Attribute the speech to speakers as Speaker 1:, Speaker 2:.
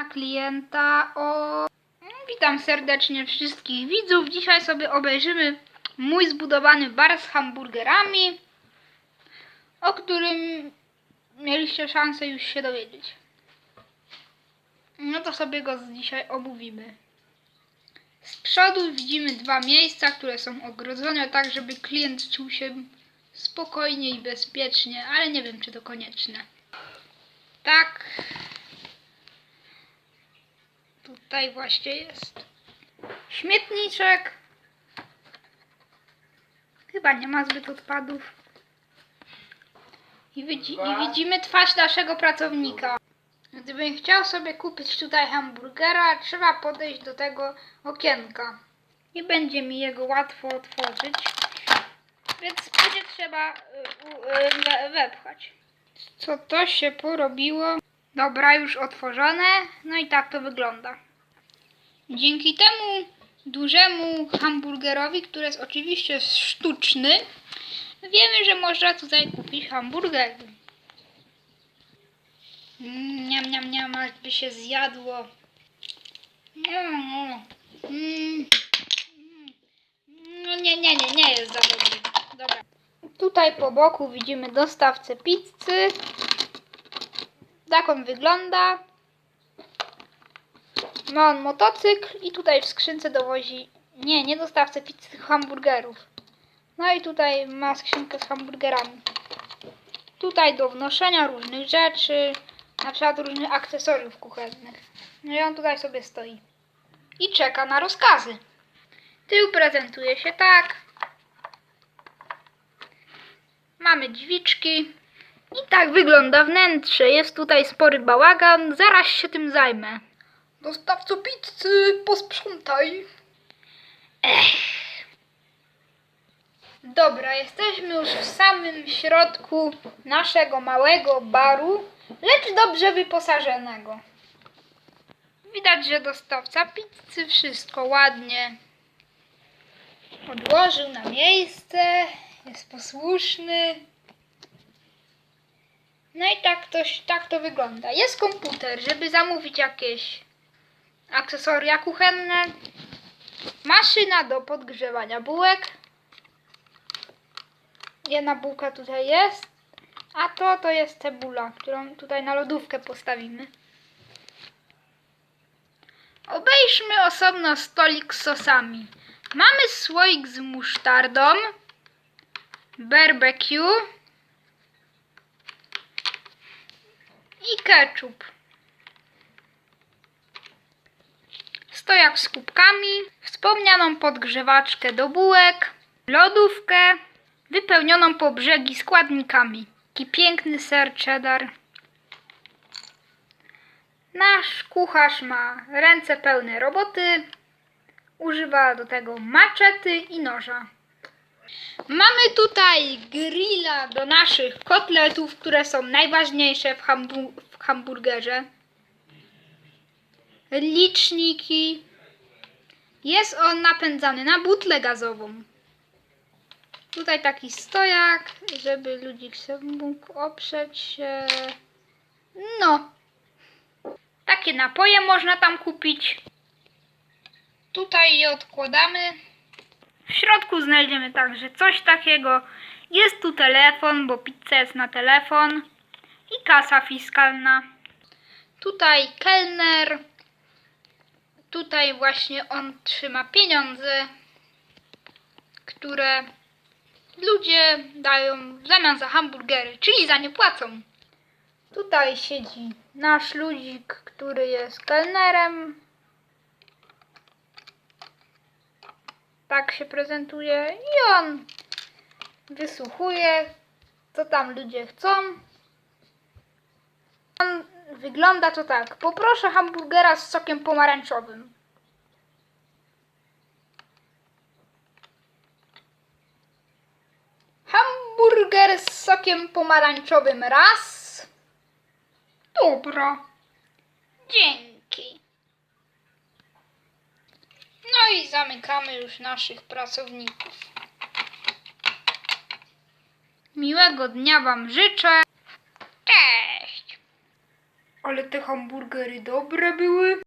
Speaker 1: na klienta o... Witam serdecznie wszystkich widzów. Dzisiaj sobie obejrzymy mój zbudowany bar z hamburgerami, o którym mieliście szansę już się dowiedzieć. No to sobie go dzisiaj omówimy. Z przodu widzimy dwa miejsca, które są ogrodzone tak, żeby klient czuł się spokojnie i bezpiecznie, ale nie wiem, czy to konieczne. Tak. Tutaj właśnie jest śmietniczek. Chyba nie ma zbyt odpadów. I, widzi, I widzimy twarz naszego pracownika. Gdybym chciał sobie kupić tutaj hamburgera, trzeba podejść do tego okienka. Nie będzie mi jego łatwo otworzyć, więc będzie trzeba y, y, we- wepchać. Co to się porobiło? Dobra, już otworzone. No i tak to wygląda. Dzięki temu dużemu hamburgerowi, który jest oczywiście sztuczny, wiemy, że można tutaj kupić hamburgery. Mm, Niam, niam, niam, aż by się zjadło. Mm, mm, No nie, nie, nie, nie jest za dobry. Dobra. Tutaj po boku widzimy dostawcę pizzy. Tak on wygląda. On motocykl i tutaj w skrzynce dowozi... Nie, nie dostawcę pizzy, hamburgerów. No i tutaj ma skrzynkę z hamburgerami. Tutaj do wnoszenia różnych rzeczy, na przykład różnych akcesoriów kuchennych. No i on tutaj sobie stoi. I czeka na rozkazy. Tył prezentuje się tak. Mamy drzwiczki. I tak wygląda wnętrze. Jest tutaj spory bałagan. Zaraz się tym zajmę. Dostawco pizzy, posprzątaj. Ech. Dobra, jesteśmy już w samym środku naszego małego baru, lecz dobrze wyposażonego. Widać, że dostawca pizzy wszystko ładnie odłożył na miejsce, jest posłuszny. No i tak to, tak to wygląda. Jest komputer, żeby zamówić jakieś akcesoria kuchenne. Maszyna do podgrzewania bułek. Jedna bułka tutaj jest. A to to jest cebula, którą tutaj na lodówkę postawimy. Obejrzmy osobno stolik z sosami. Mamy słoik z musztardą, barbecue i ketchup. Stojak z kubkami, wspomnianą podgrzewaczkę do bułek, lodówkę wypełnioną po brzegi składnikami. Taki piękny ser cheddar. Nasz kucharz ma ręce pełne roboty. Używa do tego maczety i noża. Mamy tutaj grilla do naszych kotletów, które są najważniejsze w, hambu- w hamburgerze. Liczniki. Jest on napędzany na butlę gazową. Tutaj taki stojak, żeby ludzik się mógł oprzeć. No. Takie napoje można tam kupić. Tutaj je odkładamy. W środku znajdziemy także coś takiego. Jest tu telefon, bo pizza jest na telefon. I kasa fiskalna. Tutaj kelner. Tutaj właśnie on trzyma pieniądze, które ludzie dają w zamian za hamburgery, czyli za nie płacą. Tutaj siedzi nasz ludzik, który jest kelnerem. Tak się prezentuje i on wysłuchuje, co tam ludzie chcą. On wygląda to tak. Poproszę hamburgera z sokiem pomarańczowym. Hamburger z sokiem pomarańczowym raz. Dobra. Dzięki. No i zamykamy już naszych pracowników. Miłego dnia Wam życzę. Ale te hamburgery dobre były.